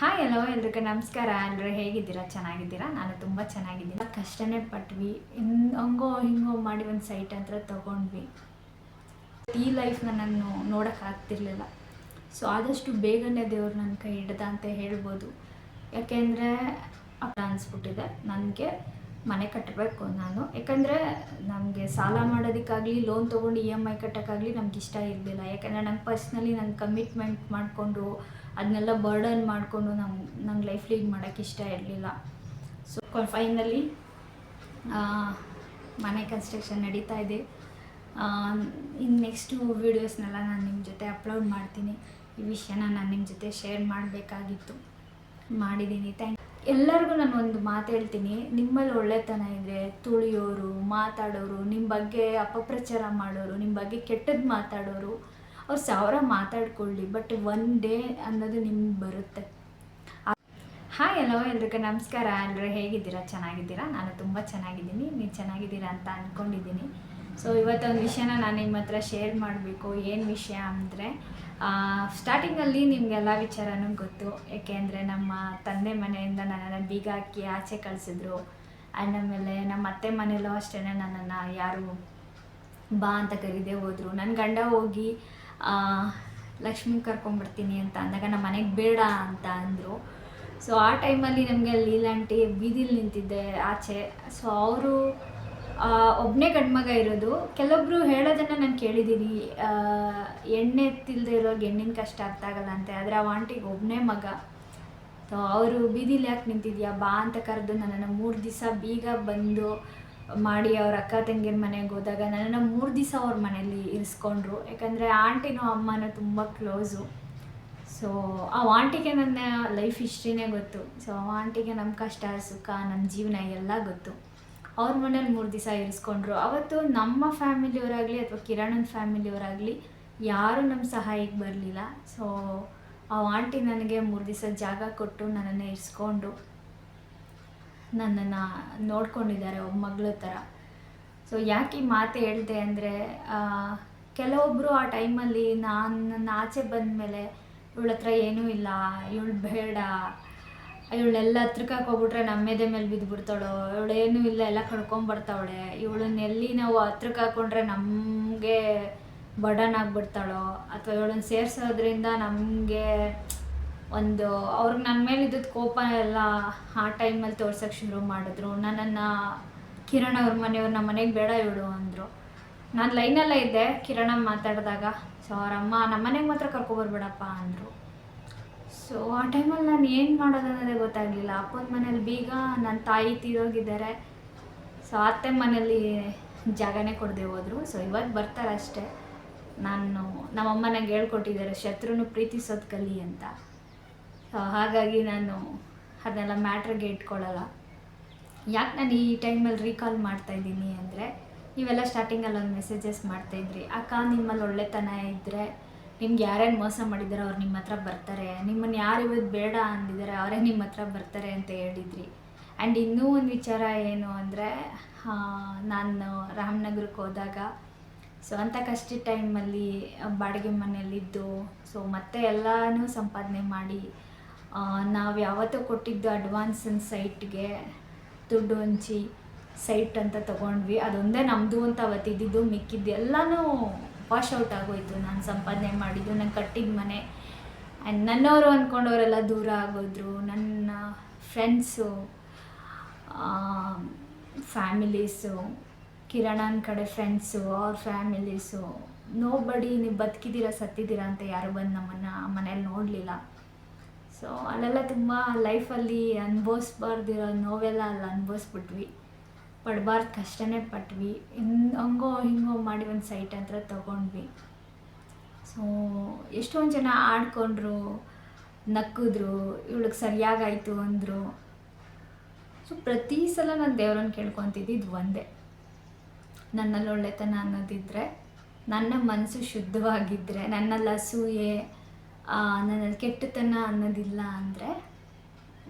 Hi hello ಎಲ್ರಿಗೂ ನಮಸ್ಕಾರ. ಎಲ್ಲರೂ ಹೇಗಿದ್ದೀರಾ? ಚೆನ್ನಾಗಿದ್ದೀರಾ? ನಾನು ತುಂಬ ಚೆನ್ನಾಗಿದ್ದೀನಿ. ಕಷ್ಟನೇ ಪಟ್ವಿ. ಇನ್ ಹಂಗೋ ಹಿಂಗೋ ಮಾಡಿ ಒಂದು ಸೈಟ್ ಹತ್ರ ತೊಗೊಂಡ್ವಿ. ಈ ಲೈಫ್ನ ನಾನು ನೋಡೋಕ್ಕಾಗ್ತಿರ್ಲಿಲ್ಲ ಸೊ ಆದಷ್ಟು ಬೇಗನೆ ದೇವ್ರು ನನ್ನ ಕೈ ಹಿಡ್ದ ಅಂತ ಹೇಳ್ಬೋದು. ಯಾಕೆಂದರೆ ಅನಿಸ್ಬಿಟ್ಟಿದೆ. ನನಗೆ ಮನೆ ಕಟ್ಟಬೇಕು ನಾನು. ಯಾಕಂದರೆ ನಮಗೆ ಸಾಲ ಮಾಡೋದಕ್ಕಾಗಲಿ ಲೋನ್ ತೊಗೊಂಡು ಇ ಎಂ ಐ ಕಟ್ಟೋಕ್ಕಾಗಲಿ ನಮ್ಗೆ ಇಷ್ಟ ಇರಲಿಲ್ಲ. ಯಾಕಂದರೆ, ನಂಗೆ ಪರ್ಸ್ನಲಿ ನಾನು ಕಮಿಟ್ಮೆಂಟ್ ಮಾಡಿಕೊಂಡು ಅದನ್ನೆಲ್ಲ ಬರ್ಡನ್ ಮಾಡಿಕೊಂಡು ನಮ್ಮ ನಂಗೆ ಲೈಫ್ ಲೀಡ್ ಮಾಡೋಕ್ಕೆ ಇಷ್ಟ ಇರಲಿಲ್ಲ. ಸೊ ಫೈನಲಿ ಮನೆ ಕನ್ಸ್ಟ್ರಕ್ಷನ್ ನಡೀತಾ ಇದೆ. ಇನ್ನು ನೆಕ್ಸ್ಟು ವೀಡಿಯೋಸ್ನೆಲ್ಲ ನಾನು ನಿಮ್ಮ ಜೊತೆ ಅಪ್ಲೋಡ್ ಮಾಡ್ತೀನಿ. ಈ ವಿಷಯನ ನಾನು ನಿಮ್ಮ ಜೊತೆ ಶೇರ್ ಮಾಡಬೇಕಾಗಿತ್ತು. ಮಾಡಿದ್ದೀನಿ ಥ್ಯಾಂಕ್ ಎಲ್ಲರಿಗೂ ನಾನು ಒಂದು ಮಾತು ಹೇಳ್ತೀನಿ. ನಿಮ್ಮಲ್ಲಿ ಒಳ್ಳೆತನ ಇದೆ ತುಳಿಯೋರು, ಮಾತಾಡೋರು ನಿಮ್ಮ ಬಗ್ಗೆ ಅಪಪ್ರಚಾರ ಮಾಡೋರು ನಿಮ್ಮ ಬಗ್ಗೆ ಕೆಟ್ಟದ್ದು ಮಾತಾಡೋರು ಅವ್ರು ಸಾವಿರ ಮಾತಾಡ್ಕೊಳ್ಳಿ ಬಟ್ ಒನ್ ಡೇ ಅನ್ನೋದು ನಿಮ್ಗೆ ಬರುತ್ತೆ. ಹಾಯ್ ಎಲ್ಲೋ ಎಲ್ರಿಗೂ, ನಮಸ್ಕಾರ. ಎಲ್ಲರೂ ಹೇಗಿದ್ದೀರಾ? ಚೆನ್ನಾಗಿದ್ದೀರಾ? ನಾನು ತುಂಬ ಚೆನ್ನಾಗಿದ್ದೀನಿ. ನೀವು ಚೆನ್ನಾಗಿದ್ದೀರಾ ಅಂತ ಅಂದ್ಕೊಂಡಿದ್ದೀನಿ ಸೊ ಇವತ್ತೊಂದು ವಿಷಯನ ನಾನು ನಿಮ್ಮ ಹತ್ರ ಶೇರ್ ಮಾಡಬೇಕು. ಏನು ವಿಷಯ ಅಂದರೆ ಸ್ಟಾರ್ಟಿಂಗಲ್ಲಿ ನಿಮಗೆಲ್ಲ ವಿಚಾರನೂ ಗೊತ್ತು. ಏಕೆಂದರೆ ನಮ್ಮ ತಂದೆ ಮನೆಯಿಂದ ನನ್ನನ್ನು ಬೀಗ ಹಾಕಿ ಆಚೆ ಕಳಿಸಿದ್ರು. ಆ್ಯಂಡ್ ಆಮೇಲೆ ನಮ್ಮ ಅತ್ತೆ ಮನೆಯಲ್ಲೂ ಅಷ್ಟೇ ನನ್ನನ್ನು ಯಾರು ಬಾ ಅಂತ ಕರೀದೇ ಹೋದರು. ನನ್ನ ಗಂಡ ಹೋಗಿ ಲಕ್ಷ್ಮಿ ಕರ್ಕೊಂಡ್ಬಿಡ್ತೀನಿ ಅಂತ ಅಂದಾಗ ನಮ್ಮ ಮನೆಗೆ ಬೇಡ ಅಂತ ಅಂದರು. ಸೊ ಆ ಟೈಮಲ್ಲಿ ನಮಗೆ ಲೀಲಾಂಟಿ ಬೀದಿಲಿ ನಿಂತಿದ್ದೆ ಆಚೆ. ಸೊ ಅವರು ಒಬ್ಬನೇ ಗಂಡ್ಮಗ ಇರೋದು. ಕೆಲವೊಬ್ರು ಹೇಳೋದನ್ನು ನಾನು ಕೇಳಿದ್ದೀನಿ ಎಣ್ಣೆ ತಿಲ್ಲದೆ ಇರೋರ್ಗೆ ಹೆಣ್ಣಿನ ಕಷ್ಟ ಅರ್ಥ ಆಗಲ್ಲ ಅಂತೆ. ಆದರೆ ಆ ಆಂಟಿಗೆ ಒಬ್ಬನೇ ಮಗ. ಸೊ ಅವರು ಬೀದಿಲಿ ಯಾಕೆ ನಿಂತಿದ್ಯಾ? ಬಾ ಅಂತ ಕರೆದು ನನ್ನನ್ನು ಮೂರು ದಿವಸ ಬೀಗ ಬಂದು ಮಾಡಿ ಅವ್ರ ಅಕ್ಕ ತಂಗಿರ ಮನೆಗೆ ಹೋದಾಗ ನನ್ನನ್ನು ಮೂರು ದಿವಸ ಅವ್ರ ಮನೇಲಿ ಇರಿಸ್ಕೊಂಡ್ರು. ಯಾಕಂದರೆ ಆಂಟಿನೂ ಅಮ್ಮನ ತುಂಬ ಕ್ಲೋಸು. ಸೊ ಆ ಆಂಟಿಗೆ ನನ್ನ ಲೈಫ್ ಹಿಸ್ಟ್ರಿನೇ ಗೊತ್ತು. ಸೊ ಆ ಆಂಟಿಗೆ ನಮ್ಮ ಕಷ್ಟ, ಸುಖ ನಮ್ಮ ಜೀವನ ಎಲ್ಲ ಗೊತ್ತು. ಅವ್ರ ಮನೇಲಿ ಮೂರು ದಿವಸ ಇರಿಸ್ಕೊಂಡ್ರು. ಅವತ್ತು ನಮ್ಮ ಫ್ಯಾಮಿಲಿಯವರಾಗಲಿ ಅಥವಾ ಕಿರಣನ ಫ್ಯಾಮಿಲಿಯವರಾಗಲಿ ಯಾರೂ ನಮ್ಮ ಸಹಾಯಕ್ಕೆ ಬರಲಿಲ್ಲ. ಸೊ ಆ ಆಂಟಿ ನನಗೆ ಮೂರು ದಿವಸ ಜಾಗ ಕೊಟ್ಟು ನನ್ನನ್ನು ಇರಿಸ್ಕೊಂಡು ನನ್ನನ್ನು ನೋಡ್ಕೊಂಡಿದ್ದಾರೆ ಒಬ್ಬ ಮಗಳ ಥರ ಸೊ ಯಾಕೆ ಈ ಮಾತು ಹೇಳಿದೆ ಅಂದರೆ ಕೆಲವೊಬ್ಬರು ಆ ಟೈಮಲ್ಲಿ ನಾನು ನನ್ನ ಆಚೆ ಬಂದಮೇಲೆ ಇವಳ ಹತ್ರ ಏನೂ ಇಲ್ಲ, ಇವಳು ಬೇಡ ಇವಳೆಲ್ಲ ಹತ್ರಕ್ಕೆ ಹೋಗ್ಬಿಟ್ರೆ ನಮ್ಮೇದೆ ಮೇಲೆ ಬಿದ್ದುಬಿಡ್ತಾಳೋ ಇವಳೇನೂ ಇಲ್ಲ, ಎಲ್ಲ ಕಳ್ಕೊಂಬರ್ತಾವಳೆ ಇವಳನ್ನ ಎಲ್ಲಿ ನಾವು ಹತ್ರಕ್ಕೆ ಹಾಕೊಂಡ್ರೆ ನಮಗೆ ಬಡನ್ ಆಗಿಬಿಡ್ತಾಳೋ, ಅಥವಾ ಇವಳನ್ನ ಸೇರಿಸೋದ್ರಿಂದ ನಮಗೆ ಒಂದು ಅವ್ರಿಗೆ ನನ್ನ ಮೇಲೆ ಇದ್ದಿದ್ದ ಕೋಪ ಎಲ್ಲ ಆ ಟೈಮಲ್ಲಿ ತೋರ್ಸೋಕ್ಕೆ ಶುರು ಮಾಡಿದ್ರು. ನನ್ನನ್ನು ಕಿರಣ್ ಅವ್ರ ಮನೆಯವ್ರು ನಮ್ಮ ಮನೆಗೆ ಬೇಡ ಇಡು ಅಂದರು. ನಾನು ಲೈನಲ್ಲೇ ಇದ್ದೆ, ಕಿರಣ ಮಾತಾಡಿದಾಗ, ಸೊ ಅವರಮ್ಮ ನಮ್ಮ ಮನೆಗೆ ಮಾತ್ರ ಕರ್ಕೊಬರ್ಬೇಡಪ್ಪ ಅಂದರು. ಸೊ ಆ ಟೈಮಲ್ಲಿ ನಾನು ಏನು ಮಾಡೋದು ಅನ್ನೋದೇ ಗೊತ್ತಾಗಲಿಲ್ಲ. ಅಪ್ಪನ ಮನೇಲಿ ಬೀಗ ನನ್ನ ತಾಯಿ ತೀರೋಗಿದ್ದಾರೆ. ಸೊ ಅತ್ತೆ ಮನೇಲಿ ಜಾಗನೇ ಕೊಡದೆ ಹೋದರು. ಸೊ ಇವತ್ತು ಬರ್ತಾರೆ ಅಷ್ಟೇ ನಾನು ನಮ್ಮಮ್ಮ ನಂಗೆ ಹೇಳ್ಕೊಟ್ಟಿದ್ದಾರೆ, ಶತ್ರುನು ಪ್ರೀತಿಸೋದು ಕಲಿ ಅಂತ. ಸೊ ಹಾಗಾಗಿ ನಾನು ಅದನ್ನೆಲ್ಲ ಮ್ಯಾಟ್ರಿಗೆ ಇಟ್ಕೊಳ್ಳಲ್ಲ. ಯಾಕೆ ನಾನು ಈ ಟೈಮಲ್ಲಿ ರೀಕಾಲ್ ಮಾಡ್ತಾ ಇದ್ದೀನಿ ಅಂದರೆ, ನೀವೆಲ್ಲ ಸ್ಟಾರ್ಟಿಂಗಲ್ಲಿ ಒಂದು ಮೆಸೇಜಸ್ ಮಾಡ್ತಾಯಿದ್ರಿ ಅಕ್ಕ, ನಿಮ್ಮಲ್ಲಿ ಒಳ್ಳೆತನ ಇದ್ದರೆ ನಿಮ್ಗೆ ಯಾರ್ಯಾರು ಮೋಸ ಮಾಡಿದ್ದಾರೆ ಅವ್ರು ನಿಮ್ಮ ಹತ್ರ ಬರ್ತಾರೆ. ನಿಮ್ಮನ್ನು ಯಾರು ಇವತ್ತು ಬೇಡ ಅಂದಿದ್ದಾರೆ ಅವರೇ ನಿಮ್ಮ ಹತ್ರ ಬರ್ತಾರೆ ಅಂತ ಹೇಳಿದ್ರಿ. ಆ್ಯಂಡ್ ಇನ್ನೂ ಒಂದು ವಿಚಾರ ಏನು ಅಂದರೆ ನಾನು ರಾಮನಗರಕ್ಕೆ ಹೋದಾಗ ಸೊ ಅಂಥ ಕಷ್ಟ ಟೈಮಲ್ಲಿ ಬಾಡಿಗೆ ಮನೆಯಲ್ಲಿದ್ದು ಸೊ ಮತ್ತೆ ಎಲ್ಲನೂ ಸಂಪಾದನೆ ಮಾಡಿ ನಾವು ಯಾವತ್ತೂ ಕೊಟ್ಟಿದ್ದು ಅಡ್ವಾನ್ಸ್ ಸೈಟ್ಗೆ ದುಡ್ಡು ಹಂಚಿ ಸೈಟ್ ಅಂತ ತೊಗೊಂಡ್ವಿ. ಅದೊಂದೇ ನಮ್ಮದು ಅಂತ ಅವತ್ತಿದ್ದು ಮಿಕ್ಕಿದ್ದು ಎಲ್ಲನೂ ವಾಶ್ ಔಟ್ ಆಗೋಯ್ತು. ನಾನು ಸಂಪಾದನೆ ಮಾಡಿದ್ದು, ನಾನು ಕಟ್ಟಿದ ಮನೆ. ಆ್ಯಂಡ್ ನನ್ನವರು ಅಂದ್ಕೊಂಡವರೆಲ್ಲ ದೂರ ಆಗೋದ್ರು. ನನ್ನ ಫ್ರೆಂಡ್ಸು ಫ್ಯಾಮಿಲೀಸು ಕಿರಣನ ಕಡೆ ಫ್ರೆಂಡ್ಸು ಅವ್ರ ಫ್ಯಾಮಿಲೀಸು ನೋ ಬಡಿ ನೀವು ಬದುಕಿದ್ದೀರಾ, ಸತ್ತಿದ್ದೀರಾ ಅಂತ ಯಾರು ಬಂದು ನಮ್ಮನ್ನು ಮನೇಲಿ ನೋಡಲಿಲ್ಲ. ಸೊ ಅಲ್ಲೆಲ್ಲ ತುಂಬ ಲೈಫಲ್ಲಿ ಅನುಭವಿಸ್ಬಾರ್ದಿರೋ ನೋವೆಲ್ಲ ಅಲ್ಲಿ ಅನುಭವಿಸ್ಬಿಟ್ವಿ. ಪಡ್ಬಾರ್ದು ಕಷ್ಟನೇ ಪಟ್ವಿ. ಇನ್ನು ಹಂಗೋ, ಹಿಂಗೋ ಮಾಡಿ ಒಂದು ಸೈಟ್ ಹತ್ರ ತೊಗೊಂಡ್ವಿ. ಸೊ ಎಷ್ಟೊಂದು ಜನ ಆಡ್ಕೊಂಡ್ರು, ನಕ್ಕಿದ್ರು, ಇವಳಿಗೆ ಸರಿಯಾಗಾಯಿತು ಅಂದರು. ಸೊ ಪ್ರತಿ ಸಲ ನಾನು ದೇವ್ರನ್ನ ಕೇಳ್ಕೊತಿದ್ದಿದ್ದು ಒಂದೇ. ನನ್ನಲ್ಲಿ ಒಳ್ಳೆತನ ಅನ್ನೋದಿದ್ದರೆ ನನ್ನ ಮನಸ್ಸು ಶುದ್ಧವಾಗಿದ್ದರೆ ನನ್ನಲ್ಲಿ ಅಸೂಯೆ ನನ್ನಲ್ಲಿ ಕೆಟ್ಟತನ ಅನ್ನೋದಿಲ್ಲ ಅಂದರೆ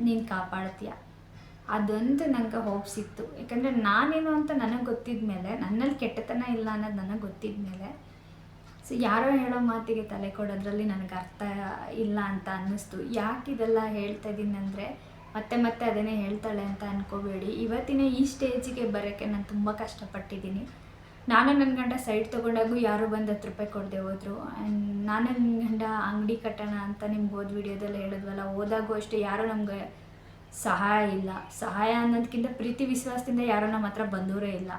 ನೀನು ಕಾಪಾಡ್ತೀಯ. ಅದೊಂದು ನನಗೆ ಹೋಪ್ ಸಿಕ್ತು. ಯಾಕಂದರೆ ನಾನೇನು ಅಂತ ನನಗೆ ಗೊತ್ತಿದ ಮೇಲೆ, ನನ್ನಲ್ಲಿ ಕೆಟ್ಟತನ ಇಲ್ಲ ಅನ್ನೋದು ನನಗೆ ಗೊತ್ತಿದ ಮೇಲೆ, ಸೊ ಯಾರೋ ಹೇಳೋ ಮಾತಿಗೆ ತಲೆ ಕೊಡೋದ್ರಲ್ಲಿ ನನಗೆ ಅರ್ಥ ಇಲ್ಲ ಅಂತ ಅನ್ನಿಸ್ತು. ಯಾಕೆ ಇದೆಲ್ಲ ಹೇಳ್ತಾ ಇದ್ದೀನಿ ಅಂದರೆ, ಮತ್ತೆ ಮತ್ತೆ ಅದನ್ನೇ ಹೇಳ್ತಾಳೆ ಅಂತ ಅನ್ಕೋಬೇಡಿ. ಇವತ್ತಿನ ಈ ಸ್ಟೇಜಿಗೆ ಬರೋಕ್ಕೆ ನಾನು ತುಂಬ ಕಷ್ಟಪಟ್ಟಿದ್ದೀನಿ. ನಾನು ನನ್ನ ಗಂಡ ಸೈಡ್ ತೊಗೊಂಡಾಗೂ ಯಾರು ಬಂದು ಹತ್ತು ರೂಪಾಯಿ ಕೊಡದೆ ಹೋದ್ರು. ಆ್ಯಂಡ್ ನಾನು ನನ್ನ ಗಂಡ ಅಂಗಡಿ ಕಟ್ಟೋಣ ಅಂತ ನಿಮ್ಗೆ ಹೋದ ವಿಡಿಯೋದಲ್ಲಿ ಹೇಳಿದ್ವಲ್ಲ, ಹೋದಾಗೂ ಅಷ್ಟೇ ಯಾರೂ ನಮಗೆ ಸಹಾಯ ಇಲ್ಲ. ಸಹಾಯ ಅನ್ನೋದಕ್ಕಿಂತ ಪ್ರೀತಿ, ವಿಶ್ವಾಸದಿಂದ ಯಾರೂ ನಮ್ಮ ಹತ್ರ ಬಂದವರೇ ಇಲ್ಲ.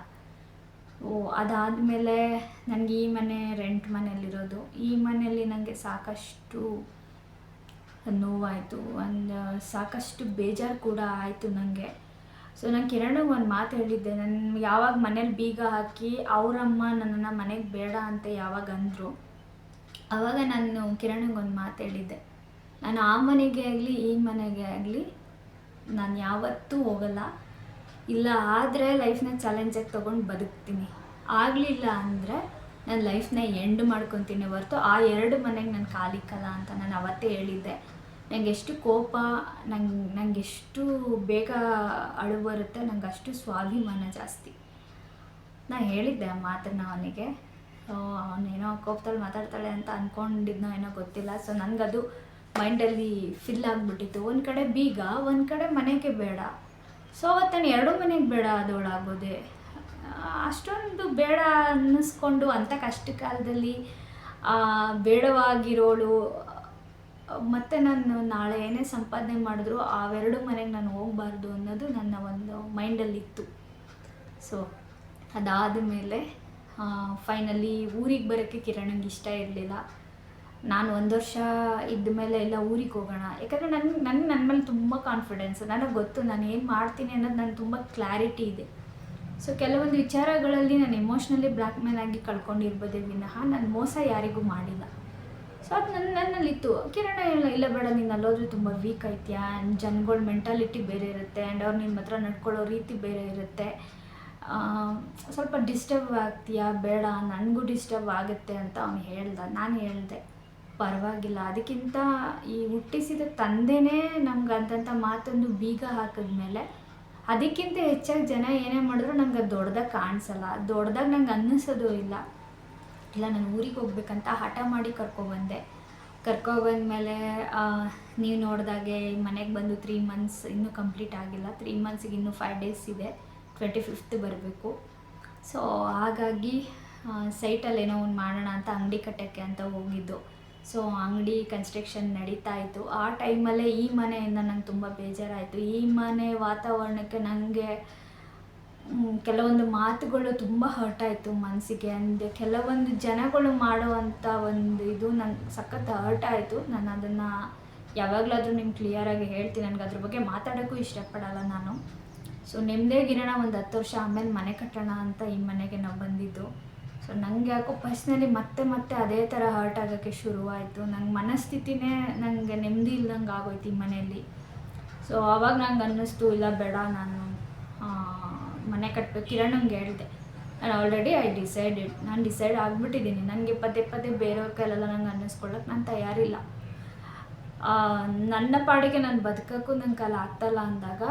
ಓ, ಅದಾದಮೇಲೆ ನನಗೆ ಈ ಮನೆ ರೆಂಟ್ ಮನೆಯಲ್ಲಿರೋದು. ಈ ಮನೆಯಲ್ಲಿ ನನಗೆ ಸಾಕಷ್ಟು ನೋವಾಯಿತು. ಒಂದು ಸಾಕಷ್ಟು ಬೇಜಾರು ಕೂಡ ಆಯಿತು ನನಗೆ ಸೊ ನಾನು ಕಿರಣಿಗೆ ಒಂದು ಮಾತು ಹೇಳಿದ್ದೆ. ನನ್ನ ಯಾವಾಗ ಮನೇಲಿ ಬೀಗ ಹಾಕಿ ಅವರಮ್ಮ ನನ್ನನ್ನು ಮನೆಗೆ ಬೇಡ ಅಂತ ಯಾವಾಗ ಅಂದರು ಆವಾಗ ನಾನು ಕಿರಣಗೆ ಒಂದು ಮಾತು ಹೇಳಿದ್ದೆ. ನಾನು ಆ ಮನೆಗೆ ಆಗಲಿ, ಈ ಮನೆಗೆ ಆಗಲಿ, ನಾನು ಯಾವತ್ತೂ ಹೋಗಲ್ಲ. ಇಲ್ಲ ಆದರೆ ಲೈಫ್ನ ಚಾಲೆಂಜಾಗಿ ತೊಗೊಂಡು ಬದುಕ್ತೀನಿ. ಆಗಲಿಲ್ಲ ಅಂದರೆ ನಾನು ಲೈಫ್ನ ಎಂಡ್ ಮಾಡ್ಕೊತೀನಿ ಹೊರ್ತು ಆ ಎರಡು ಮನೆಗೆ ನಾನು ಕಾಲಿಕ್ಕಲ್ಲ ಅಂತ ನಾನು ಅವತ್ತೇ ಹೇಳಿದ್ದೆ. ನಂಗೆ ಎಷ್ಟು ಕೋಪ, ನಂಗೆ ನಂಗೆ ಎಷ್ಟು ಬೇಗ ಅಳು ಬರುತ್ತೆ ನಂಗೆ ಅಷ್ಟು ಸ್ವಾಭಿಮಾನ ಜಾಸ್ತಿ. ನಾನು ಹೇಳಿದ್ದೆ ಆ ಮಾತನ್ನು ಅವನಿಗೆ. ಅವನೇನೋ ಕೋಪದಲ್ಲಿ ಮಾತಾಡ್ತಾಳೆ ಅಂತ ಅಂದ್ಕೊಂಡಿದ್ನೋ ಏನೋ ಗೊತ್ತಿಲ್ಲ. ಸೊ ನನಗದು ಮೈಂಡಲ್ಲಿ ಫಿಲ್ ಆಗಿಬಿಟ್ಟಿತ್ತು. ಒಂದು ಕಡೆ ಬೀಗ, ಒಂದು ಕಡೆ ಮನೆಗೆ ಬೇಡ. ಸೊ ಅವತ್ತು ಎರಡೂ ಮನೆಗೆ ಬೇಡ ಅದೊಳಾಗೋದೆ. ಅಷ್ಟೊಂದು ಬೇಡ ಅನ್ನಿಸ್ಕೊಂಡು ಅಂಥ ಕಷ್ಟ ಕಾಲದಲ್ಲಿ ಬೇಡವಾಗಿರೋಳು ಮತ್ತು ನಾನು ನಾಳೆ ಏನೇ ಸಂಪಾದನೆ ಮಾಡಿದ್ರು ಅವೆರಡು ಮನೆಗೆ ನಾನು ಹೋಗಬಾರ್ದು ಅನ್ನೋದು ನನ್ನ ಒಂದು ಮೈಂಡಲ್ಲಿತ್ತು. ಸೊ ಅದಾದ ಮೇಲೆ ಫೈನಲಿ ಊರಿಗೆ ಬರೋಕ್ಕೆ ಕಿರಣಂಗೆ ಇಷ್ಟ ಇರಲಿಲ್ಲ. ನಾನು ಒಂದು ವರ್ಷ ಇದ್ದ ಮೇಲೆ ಎಲ್ಲ ಊರಿಗೆ ಹೋಗೋಣ. ಯಾಕಂದರೆ ನನ್ಗೆ ನನಗೆ ನನ್ನ ಮೇಲೆ ತುಂಬ ಕಾನ್ಫಿಡೆನ್ಸ್ ನನಗೆ ಗೊತ್ತು ನಾನು ಏನು ಮಾಡ್ತೀನಿ ಅನ್ನೋದು ನನಗೆ ತುಂಬ ಕ್ಲಾರಿಟಿ ಇದೆ. ಸೊ ಕೆಲವೊಂದು ವಿಚಾರಗಳಲ್ಲಿ ನಾನು ಎಮೋಷ್ನಲಿ ಬ್ಲ್ಯಾಕ್ಮೇಲ್ ಆಗಿ ಕಳ್ಕೊಂಡಿರ್ಬೋದೇ ವಿನಃ. ನಾನು ಮೋಸ ಯಾರಿಗೂ ಮಾಡಿಲ್ಲ. ಸೊ ಅದು ನನ್ನ, ನನ್ನಲ್ಲಿತ್ತು. ಕಿರಣ ಇಲ್ಲ ಇಲ್ಲ ಬೇಡ, ನೀನು ಅಲ್ಲೋದ್ರೆ ತುಂಬ ವೀಕ್ ಐತಿಯಾ ಜನಗಳ ಮೆಂಟಾಲಿಟಿ ಬೇರೆ ಇರುತ್ತೆ ಆ್ಯಂಡ್ ಅವ್ರು ನಿಮ್ಮ ಹತ್ರ ನಡ್ಕೊಳ್ಳೋ ರೀತಿ ಬೇರೆ ಇರುತ್ತೆ. ಸ್ವಲ್ಪ ಡಿಸ್ಟರ್ಬ್ ಆಗ್ತೀಯಾ? ಬೇಡ, ನನಗೂ ಡಿಸ್ಟರ್ಬ್ ಆಗುತ್ತೆ ಅಂತ ಅವ್ನು ಹೇಳ್ದ. ನಾನು ಹೇಳ್ದೆ, ಪರವಾಗಿಲ್ಲ. ಅದಕ್ಕಿಂತ ಈ ಹುಟ್ಟಿಸಿದ ತಂದೆನೇ ನಮ್ಗೆ ಅಂತಂಥ ಮಾತೊಂದು ಬೀಗ ಹಾಕಿದ್ಮೇಲೆ ಅದಕ್ಕಿಂತ ಹೆಚ್ಚಾಗಿ ಜನ ಏನೇ ಮಾಡಿದ್ರು ನಂಗೆ ಅದು ದೊಡ್ಡದಾಗಿ ಕಾಣಿಸಲ್ಲ. ದೊಡ್ಡದಾಗಿ ನಂಗೆ ಅನ್ನಿಸೋದು ಇಲ್ಲ. ಇಲ್ಲ, ನಾನು ಊರಿಗೆ ಹೋಗ್ಬೇಕಂತ ಹಠ ಮಾಡಿ ಕರ್ಕೊಬಂದೆ ಕರ್ಕೊಬಂದ್ಮೇಲೆ ನೀವು ನೋಡಿದಾಗೆ ಮನೆಗೆ ಬಂದು ತ್ರೀ ಮಂತ್ಸ್ ಇನ್ನೂ ಕಂಪ್ಲೀಟ್ ಆಗಿಲ್ಲ. ತ್ರೀ ಮಂತ್ಸಿಗೆ ಇನ್ನೂ ಫೈವ್ ಡೇಸ್ ಇದೆ. ಟ್ವೆಂಟಿ ಫಿಫ್ತ್ ಬರಬೇಕು. ಸೊ ಹಾಗಾಗಿ ಸೈಟಲ್ಲಿ ಏನೋ ಒಂದು ಮಾಡೋಣ ಅಂತ ಅಂಗಡಿ ಕಟ್ಟೋಕ್ಕೆ ಅಂತ ಹೋಗಿದ್ದು. ಸೊ ಅಂಗಡಿ ಕನ್ಸ್ಟ್ರಕ್ಷನ್ ನಡೀತಾ ಇತ್ತು. ಆ ಟೈಮಲ್ಲೇ ಈ ಮನೆಯಿಂದ ನಂಗೆ ತುಂಬ ಬೇಜಾರಾಯಿತು. ಈ ಮನೆ ವಾತಾವರಣಕ್ಕೆ ನನಗೆ ಕೆಲವೊಂದು ಮಾತುಗಳು ತುಂಬ ಹರ್ಟ್ ಆಯಿತು ಮನಸ್ಸಿಗೆ ಅಂದರೆ ಕೆಲವೊಂದು ಜನಗಳು ಮಾಡುವಂಥ ಒಂದು ಇದು ನನ್ನ ಸಖತ್ ಹರ್ಟ್ ಆಯಿತು. ನಾನು ಅದನ್ನು ಯಾವಾಗಲಾದರೂ ನಿಮ್ಗೆ ಕ್ಲಿಯರಾಗಿ ಹೇಳ್ತೀನಿ. ನನಗೆ ಅದ್ರ ಬಗ್ಗೆ ಮಾತಾಡೋಕ್ಕೂ ಇಷ್ಟಪಡಲ್ಲ ನಾನು. ಸೊ ನೆಮ್ಮದಿಯಾಗಿರೋಣ ಒಂದು ಹತ್ತು ವರ್ಷ ಆಮೇಲೆ ಮನೆ ಕಟ್ಟೋಣ ಅಂತ ಈ ಮನೆಗೆ ನಾವು ಬಂದಿದ್ದು. ಸೊ ನನಗೆ ಯಾಕೋ ಪರ್ಸ್ನಲಿ ಮತ್ತೆ ಮತ್ತೆ ಅದೇ ಥರ ಹರ್ಟ್ ಆಗೋಕ್ಕೆ ಶುರುವಾಯಿತು ನಂಗೆ ಮನಸ್ಥಿತಿನೇ ನನಗೆ ನೆಮ್ಮದಿ ಇಲ್ದಂಗೆ ಆಗೋಯ್ತು ಈ ಮನೆಯಲ್ಲಿ. ಸೊ ಆವಾಗ ನಂಗೆ ಅನ್ನಿಸ್ತು, ಇಲ್ಲ ಬೇಡ ನಾನು ಮನೆ ಕಟ್ಟಬೇಕು ಕಿರಣಂಗೆ ಹೇಳಿದೆ ನಾನು ಆಲ್ರೆಡಿ ಐ ಡಿಸೈಡೆಡ್ ನಾನು ಡಿಸೈಡ್ ಆಗಿಬಿಟ್ಟಿದ್ದೀನಿ. ನನಗೆ ಪದೇ ಪದೇ ಬೇರೆಯವ್ರ ಕೈಲೆಲ್ಲ ನಂಗೆ ಅನ್ನಿಸ್ಕೊಳ್ಳೋಕೆ ನಾನು ತಯಾರಿಲ್ಲ. ನನ್ನ ಪಾಡಿಗೆ ನಾನು ಬದುಕೋಕ್ಕೂ ನನ್ನ ಕಾಲ ಆಗ್ತಲ್ಲ ಅಂದಾಗ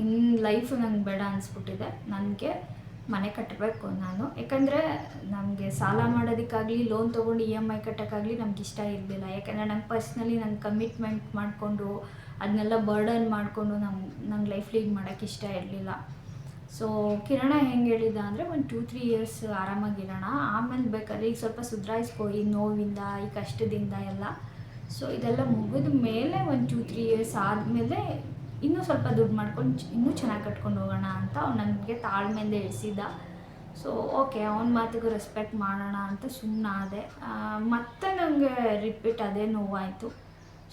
ಇನ್ನು ಲೈಫ್ ನಂಗೆ ಬೇಡ ಅನಿಸ್ಬಿಟ್ಟಿದೆ. ನನಗೆ ಮನೆ ಕಟ್ಟಬೇಕು ನಾನು. ಯಾಕಂದರೆ ನಮಗೆ ಸಾಲ ಮಾಡೋದಕ್ಕಾಗಲಿ ಲೋನ್ ತೊಗೊಂಡು ಇ ಎಂ ಐ ಕಟ್ಟೋಕ್ಕಾಗಲಿ ನಮ್ಗೆ ಇಷ್ಟ ಇರಲಿಲ್ಲ. ಯಾಕಂದರೆ ನಂಗೆ ಪರ್ಸ್ನಲಿ ನಾನು ಕಮಿಟ್ಮೆಂಟ್ ಮಾಡಿಕೊಂಡು ಅದನ್ನೆಲ್ಲ ಬರ್ಡನ್ ಮಾಡಿಕೊಂಡು ನಮ್ಮ ನಂಗೆ ಲೈಫ್ ಲೀಡ್ ಮಾಡೋಕ್ಕೆ ಇಷ್ಟ ಇರಲಿಲ್ಲ. ಸೊ ಕಿರಣ ಹೆಂಗೆ ಹೇಳಿದ ಅಂದರೆ ಒಂದು ಟೂ ತ್ರೀ ಇಯರ್ಸ್ ಆರಾಮಾಗಿರೋಣ ಆಮೇಲೆ ಬೇಕಾದ್ರೆ ಈಗ ಸ್ವಲ್ಪ ಸುಧಾರಿಸ್ಕೋ ಈ ನೋವಿಂದ, ಈ ಕಷ್ಟದಿಂದ ಎಲ್ಲ. ಸೊ ಇದೆಲ್ಲ ಮುಗಿದ ಮೇಲೆ ಒಂದು ಟೂ ತ್ರೀ ಇಯರ್ಸ್ ಆದಮೇಲೆ ಇನ್ನೂ ಸ್ವಲ್ಪ ದುಡ್ಡು ಮಾಡ್ಕೊಂಡು ಇನ್ನೂ ಚೆನ್ನಾಗಿ ಕಟ್ಕೊಂಡು ಹೋಗೋಣ ಅಂತ ಅವ್ನು ನನಗೆ ತಾಳ್ಮೆಯಿಂದ ಇಳಿಸಿದ ಸೊ ಓಕೆ ಅವನ ಮಾತಿಗೂ ರೆಸ್ಪೆಕ್ಟ್ ಮಾಡೋಣ ಅಂತ ಸುಮ್ಮನಾದೆ ಮತ್ತೆ ನನಗೆ ರಿಪೀಟ್ ಅದೇ ನೋವಾಯಿತು.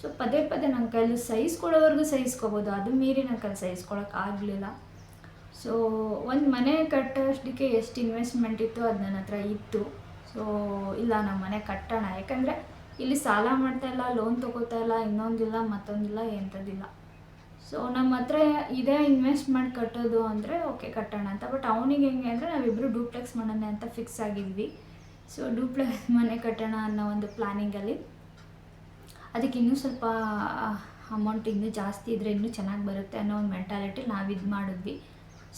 ಸೊ ಪದೇ ಪದೇ ನನ್ನ ಕೈಯಲ್ಲಿ ಸಹಿಸ್ಕೊಳ್ಳೋವರೆಗೂ ಸಹಿಸ್ಕೋಬೋದು. ಅದು ಮೀರಿ ನನ್ನ ಕೈಲಿ ಸಹಿಸ್ಕೊಳಕ್ಕೆ ಆಗಲಿಲ್ಲ. ಸೊ ಒಂದು ಮನೆ ಕಟ್ಟೋಷ್ಟಕ್ಕೆ ಎಷ್ಟು ಇನ್ವೆಸ್ಟ್ಮೆಂಟ್ ಇತ್ತು ಅದು ನನ್ನ ಹತ್ರ ಇತ್ತು. ಸೊ ಇಲ್ಲ ನಮ್ಮ ಮನೆ ಕಟ್ಟೋಣ. ಯಾಕಂದರೆ ಇಲ್ಲಿ ಸಾಲ ಮಾಡ್ತಾ ಇಲ್ಲ ಲೋನ್ ತೊಗೋತಾ ಇಲ್ಲ ಇನ್ನೊಂದಿಲ್ಲ ಮತ್ತೊಂದಿಲ್ಲ ಎಂಥದ್ದಿಲ್ಲ ಸೊ ನಮ್ಮ ಹತ್ರ ಇದೇ ಇನ್ವೆಸ್ಟ್ ಮಾಡಿ ಕಟ್ಟೋದು ಅಂದರೆ ಓಕೆ ಕಟ್ಟೋಣ ಅಂತ. ಬಟ್ ಅವನಿಗೆ ಹೆಂಗೆ ಅಂದರೆ ನಾವಿಬ್ಬರು ಡೂಪ್ಲೆಕ್ಸ್ ಮಾಡೋಣ ಅಂತ ಫಿಕ್ಸ್ ಆಗಿದ್ವಿ. ಸೊ ಡೂಪ್ಲೆಕ್ಸ್ ಮನೆ ಕಟ್ಟೋಣ ಅನ್ನೋ ಒಂದು ಪ್ಲ್ಯಾನಿಂಗಲ್ಲಿ ಅದಕ್ಕೆ ಇನ್ನೂ ಸ್ವಲ್ಪ ಅಮೌಂಟ್ ಇನ್ನೂ ಜಾಸ್ತಿ ಇದ್ದರೆ ಇನ್ನೂ ಚೆನ್ನಾಗಿ ಬರುತ್ತೆ ಅನ್ನೋ ಒಂದು ಮೆಂಟಾಲಿಟಿ ನಾವು ಇದು ಮಾಡಿದ್ವಿ.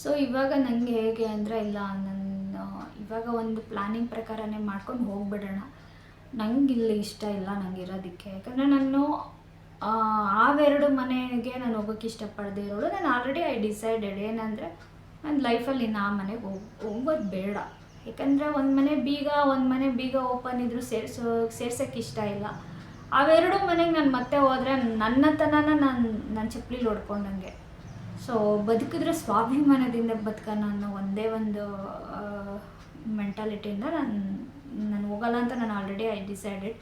ಸೊ ಇವಾಗ ನನಗೆ ಹೇಗೆ ಅಂದರೆ ಇಲ್ಲ ನನ್ನ ಇವಾಗ ಒಂದು ಪ್ಲಾನಿಂಗ್ ಪ್ರಕಾರನೇ ಮಾಡ್ಕೊಂಡು ಹೋಗ್ಬಿಡೋಣ. ನನಗೆ ಇಲ್ಲಿ ಇಷ್ಟ ಇಲ್ಲ ನನಗೆ ಇರೋದಕ್ಕೆ. ಯಾಕಂದರೆ ನಾನು ಆವೆರಡು ಮನೆಗೆ ನಾನು ಹೋಗೋಕ್ಕೆ ಇಷ್ಟಪಡದೇ ಇರೋಳು. ನಾನು ಆಲ್ರೆಡಿ ಐ ಡಿಸೈಡೆಡ್ ಏನಂದರೆ ನನ್ನ ಲೈಫಲ್ಲಿ ಇನ್ನು ಆ ಮನೆಗೆ ಹೋಗ್, ಹೋಗೋದು ಬೇಡ. ಯಾಕಂದರೆ ಒಂದು ಮನೆ ಬೀಗ, ಒಂದು ಮನೆ ಬೀಗ ಓಪನ್ ಇದ್ದರೂ ಸೇರಿಸೋ ಸೇರ್ಸೋಕ್ಕೆ ಇಷ್ಟ ಇಲ್ಲ. ಅವೆರಡು ಮನೆಗೆ ನಾನು ಮತ್ತೆ ಹೋದರೆ ನನ್ನತನನ ನಾನು ನನ್ನ ಚಪ್ಪಲಿ ಹೊಡ್ಕೊಂಡಂಗೆ. ಸೊ ಬದುಕಿದ್ರೆ ಸ್ವಾಭಿಮಾನದಿಂದ ಬದುಕೋಣ ಅನ್ನೋ ಒಂದೇ ಒಂದು ಮೆಂಟಾಲಿಟಿಯಿಂದ ನಾನು ನಾನು ಹೋಗಲ್ಲ ಅಂತ ನಾನು ಆಲ್ರೆಡಿ ಐ ಡಿಸೈಡೆಡ್